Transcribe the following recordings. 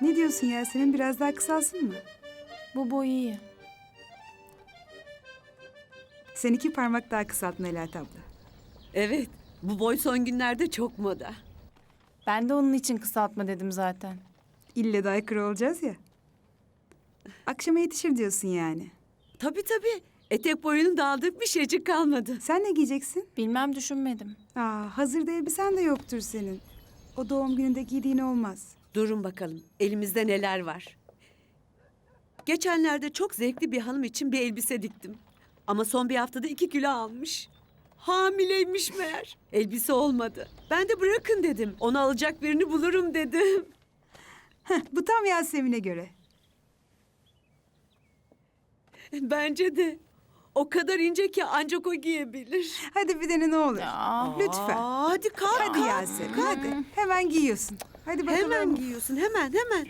Ne diyorsun Yasemin biraz daha kısalsın mı? Bu boy iyi. Sen iki parmak daha kısalt Melahat abla. Evet, bu boy son günlerde çok moda. Ben de onun için kısaltma dedim zaten. İlle de aykırı olacağız ya. Akşama yetişir diyorsun yani. Tabii tabii. Etek boyunun dağıldık bir şeycik kalmadı. Sen ne giyeceksin? Bilmem düşünmedim. Aa, hazırda elbisen de yoktur senin. O doğum gününde giydiğin olmaz. Durun bakalım, elimizde neler var. Geçenlerde çok zevkli bir hanım için bir elbise diktim. Ama son bir haftada iki kilo almış. Hamileymiş meğer. Elbise olmadı. Ben de bırakın dedim. Onu alacak birini bulurum dedim. Bu tam Yasemin'e göre. Bence de. O kadar ince ki ancak o giyebilir. Hadi bir dene ne olur. Lütfen. Aa, hadi kalk. Hadi. Yasemin hadi. Hemen giyiyorsun. Hadi bakalım. Hemen giyiyorsun, hemen hemen.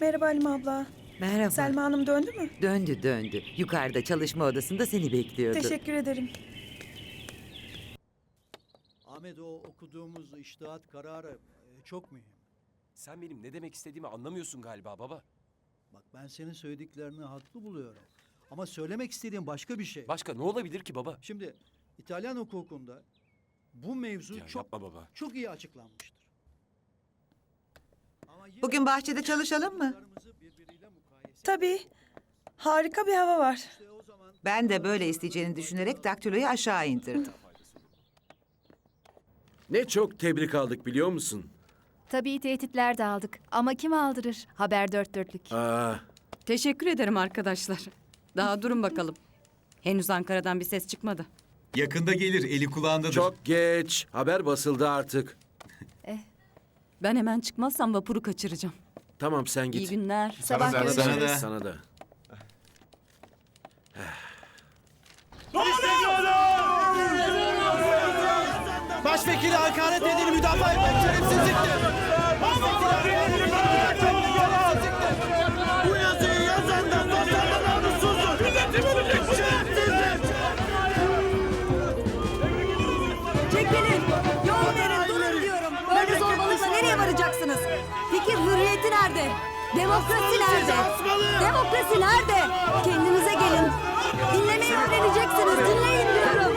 Merhaba Halim abla. Merhaba. Selma Hanım döndü mü? Döndü döndü. Yukarıda çalışma odasında seni bekliyordu. Teşekkür ederim. Ahmet o okuduğumuz iştihat kararı e, çok mühim. Sen benim ne demek istediğimi anlamıyorsun galiba baba. Bak ben senin söylediklerini haklı buluyorum. Ama söylemek istediğim başka bir şey. Başka ne olabilir ki baba? Şimdi İtalyan hukukunda bu mevzu Ya çok yapma baba. çok iyi açıklanmıştır. Ama yine Bugün bahçede çalışalım mı? birbiriyle mukayese Tabii. Harika bir hava var. işte o zaman Ben de böyle isteyeceğini düşünerek daktiloyu aşağı indirdim. Ne çok tebrik aldık biliyor musun? Tabii tehditler de aldık. Ama kim aldırır? Haber dört dörtlük. Aa, Teşekkür ederim arkadaşlar. Daha durun bakalım. Henüz Ankara'dan bir ses çıkmadı. Yakında gelir, eli kulağındadır. çok geç. Haber basıldı artık. Ben hemen çıkmazsam vapuru kaçıracağım. Tamam sen İyi git. günler. Sabah da, görüşürüz. sana da. Sana da. Başvekili hakaret edildi, müdafaa etmek şerefsizliktir. Hürriyeti nerede? Demokrasi nerede? Demokrasi nerede? Kendinize gelin. Dinlemeyi öğreneceksiniz. Dinleyin diyorum.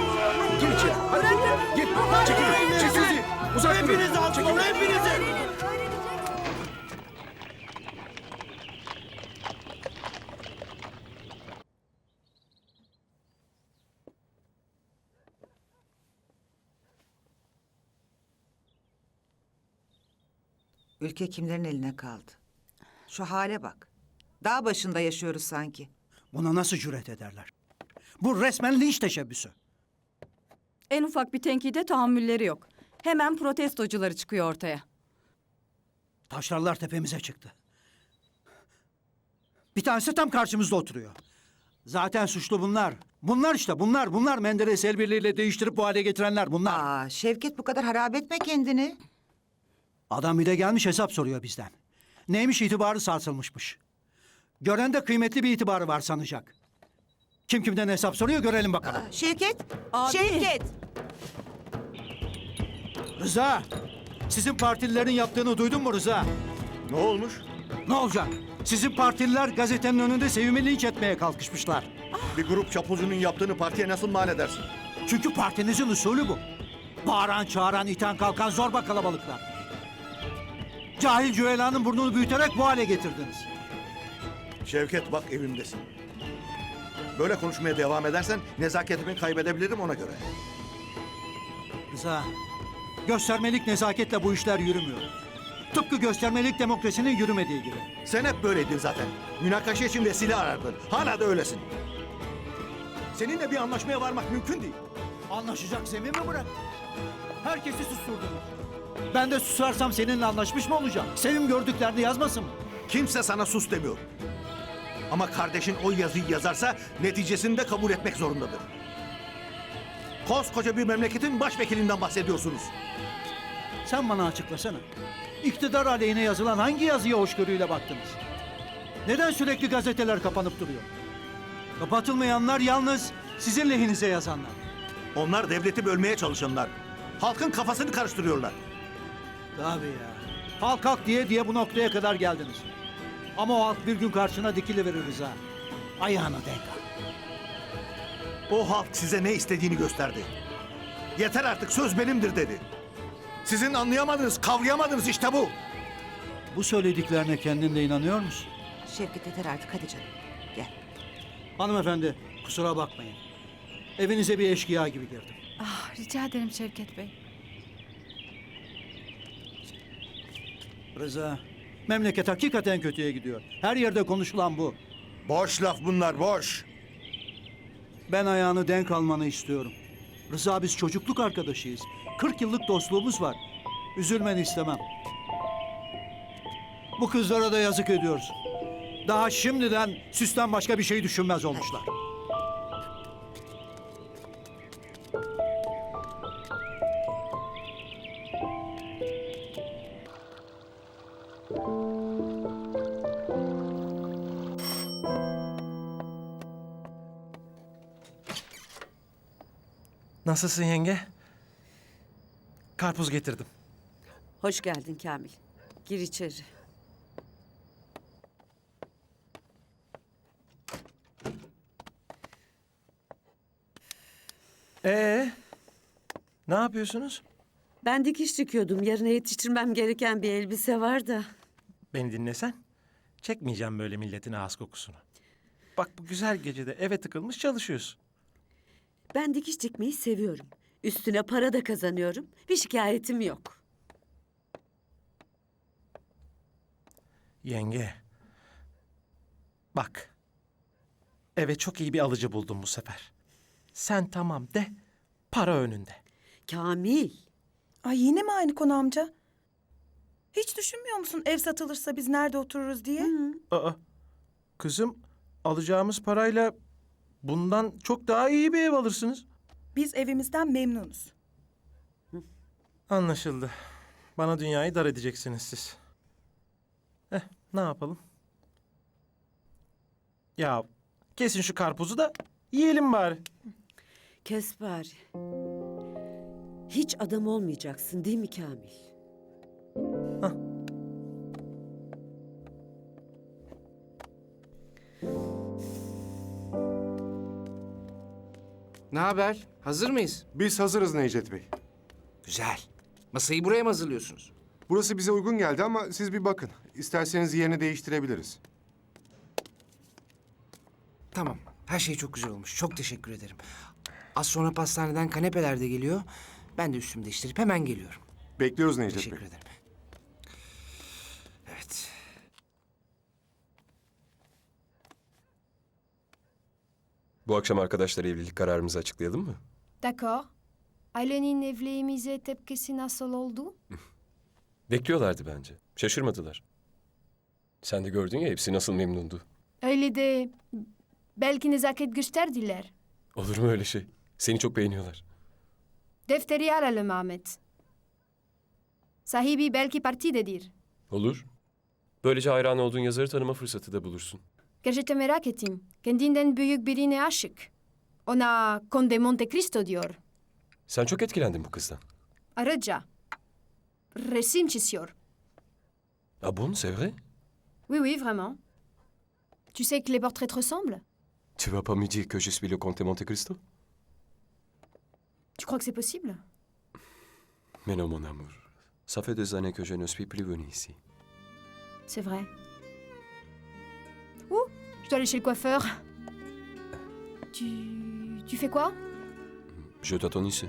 Gir içeri. Hadi. Bırakın. Git. Çekil. Çek sizi. Uzak durun. Hepiniz alsın, hepinizi. Ülke kimlerin eline kaldı? Şu hale bak. Dağ başında yaşıyoruz sanki. buna nasıl cüret ederler? Bu resmen linç teşebbüsü. En ufak bir tenkide tahammülleri yok. Hemen protestocuları çıkıyor ortaya. Taşlarlar tepemize çıktı. Bir tanesi tam karşımızda oturuyor. Zaten suçlu bunlar. Bunlar işte bunlar. Bunlar Menderes el birliğiyle değiştirip bu hale getirenler bunlar. Aa, Şevket bu kadar harap etme kendini. Adam bir de gelmiş hesap soruyor bizden. Neymiş itibarı sarsılmışmış. Gören de kıymetli bir itibarı var sanacak. Kim kimden hesap soruyor görelim bakalım. Şevket, Abi. Şevket. Rıza, sizin partililerin yaptığını duydun mu Rıza? Ne olmuş? Ne olacak? Sizin partililer gazetenin önünde Sevim'i linç etmeye kalkışmışlar. Bir grup çapulcunun yaptığını partiye nasıl mal edersin? Çünkü partinizin usulü bu. Bağıran, çağıran, iten kalkan zorba kalabalıklar. Cahil Cüela'nın burnunu büyüterek bu hale getirdiniz. Şevket bak evimdesin. Böyle konuşmaya devam edersen nezaketimi kaybedebilirim ona göre. Rıza, göstermelik nezaketle bu işler yürümüyor. Tıpkı göstermelik demokrasinin yürümediği gibi. Sen hep böyleydin zaten. Münakaşa için vesile arardın. Hala da öylesin. Seninle bir anlaşmaya varmak mümkün değil. Anlaşacak zemin mi bırak? Herkesi susturdunuz. Ben de susarsam seninle anlaşmış mı olacağım? Sevim gördüklerini yazmasın mı? Kimse sana sus demiyor. Ama kardeşin o yazıyı yazarsa neticesini de kabul etmek zorundadır. Koskoca bir memleketin başvekilinden bahsediyorsunuz. Sen bana açıklasana. İktidar aleyhine yazılan hangi yazıya hoşgörüyle baktınız? Neden sürekli gazeteler kapanıp duruyor? Kapatılmayanlar yalnız sizin lehinize yazanlar. Onlar devleti bölmeye çalışanlar. Halkın kafasını karıştırıyorlar. Tabii ya. Halk hak diye diye bu noktaya kadar geldiniz. Ama o halk bir gün karşına dikiliverir Rıza. Ayağına denk al. O halk size ne istediğini gösterdi. Yeter artık söz benimdir dedi. Sizin anlayamadınız, kavrayamadınız işte bu. Bu söylediklerine kendin de inanıyor musun? Şevket yeter artık hadi canım. Gel. Hanımefendi kusura bakmayın. Evinize bir eşkıya gibi girdim. Ah, rica ederim Şevket Bey. Rıza, memleket hakikaten kötüye gidiyor. Her yerde konuşulan bu. Boş laf bunlar, boş. Ben ayağını denk almanı istiyorum. Rıza biz çocukluk arkadaşıyız. 40 yıllık dostluğumuz var. Üzülmeni istemem. Bu kızlara da yazık ediyorsun. Daha şimdiden süsten başka bir şey düşünmez olmuşlar. Nasılsın yenge? Karpuz getirdim. Hoş geldin Kamil. Gir içeri. Ee, ne yapıyorsunuz? Ben dikiş dikiyordum. Yarına yetiştirmem gereken bir elbise var da. Beni dinlesen. Çekmeyeceğim böyle milletin ağız kokusunu. Bak bu güzel gecede eve tıkılmış çalışıyorsun. Ben dikiş dikmeyi seviyorum. Üstüne para da kazanıyorum. Bir şikayetim yok. Yenge. Bak. Eve çok iyi bir alıcı buldum bu sefer. Sen tamam de, para önünde. Kamil. Ay yine mi aynı konu amca? Hiç düşünmüyor musun ev satılırsa biz nerede otururuz diye? Aa, kızım alacağımız parayla bundan çok daha iyi bir ev alırsınız. Biz evimizden memnunuz. Anlaşıldı. Bana dünyayı dar edeceksiniz siz. Eh, ne yapalım? Ya kesin şu karpuzu da yiyelim bari. Kes bari. Hiç adam olmayacaksın değil mi Kamil? Ne haber? Hazır mıyız? Biz hazırız Necdet Bey. Güzel. Masayı buraya mı hazırlıyorsunuz? Burası bize uygun geldi ama siz bir bakın. İsterseniz yerini değiştirebiliriz. Tamam. Her şey çok güzel olmuş. Çok teşekkür ederim. Az sonra pastaneden kanepeler de geliyor. Ben de üstümü değiştirip hemen geliyorum. Bekliyoruz Necdet Teşekkür Bey. ederim. Bu akşam arkadaşlar evlilik kararımızı açıklayalım mı? D'accord. Aylen'in evliliğimize tepkisi nasıl oldu? Bekliyorlardı bence. Şaşırmadılar. Sen de gördün ya hepsi nasıl memnundu. Öyle de belki nezaket gösterdiler. Olur mu öyle şey? Seni çok beğeniyorlar. Defteri alalım Ahmet. Sahibi belki partidedir. Olur. Böylece hayran olduğun yazarı tanıma fırsatı da bulursun. Gerçekten merak ettim. Kendinden büyük birine aşık. Ona Conde Monte Cristo diyor. Sen çok etkilendin bu kızdan. Ayrıca resim çiziyor. Ah bon, c'est vrai? Oui, oui, vraiment. Tu sais que les portraits te ressemblent? Tu vas pas me dire que je suis le comte de Monte Cristo? Tu crois que c'est possible? Mais non, mon amour. Ça fait des années que je ne suis plus venu ici. C'est vrai. Dois aller chez le coiffeur? Tu... Tu fais quoi? Je t'attends ici.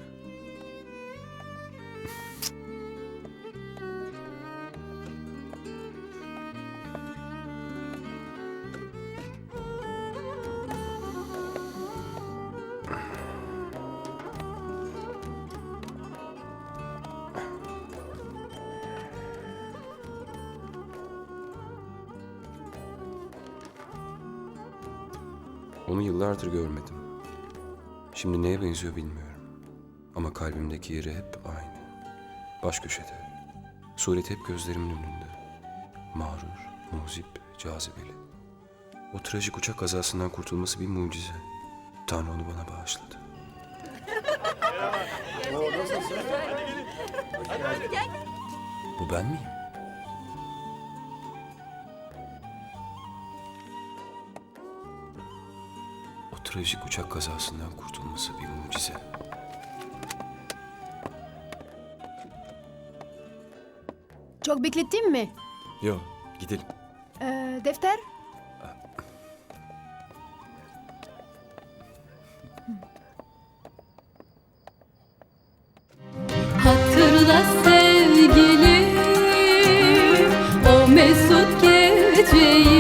Onu yıllardır görmedim. Şimdi neye benziyor bilmiyorum. Ama kalbimdeki yeri hep aynı. Baş köşede. Sureti hep gözlerimin önünde. Mağrur, muzip, cazibeli. O trajik uçak kazasından kurtulması bir mucize. Tanrı onu bana bağışladı. Bu ben miyim? Trajik uçak kazasından kurtulması bir mucize. Çok beklettin mi? Yo, gidelim. Ee, defter? Hatırla sevgilim o mesut geceyi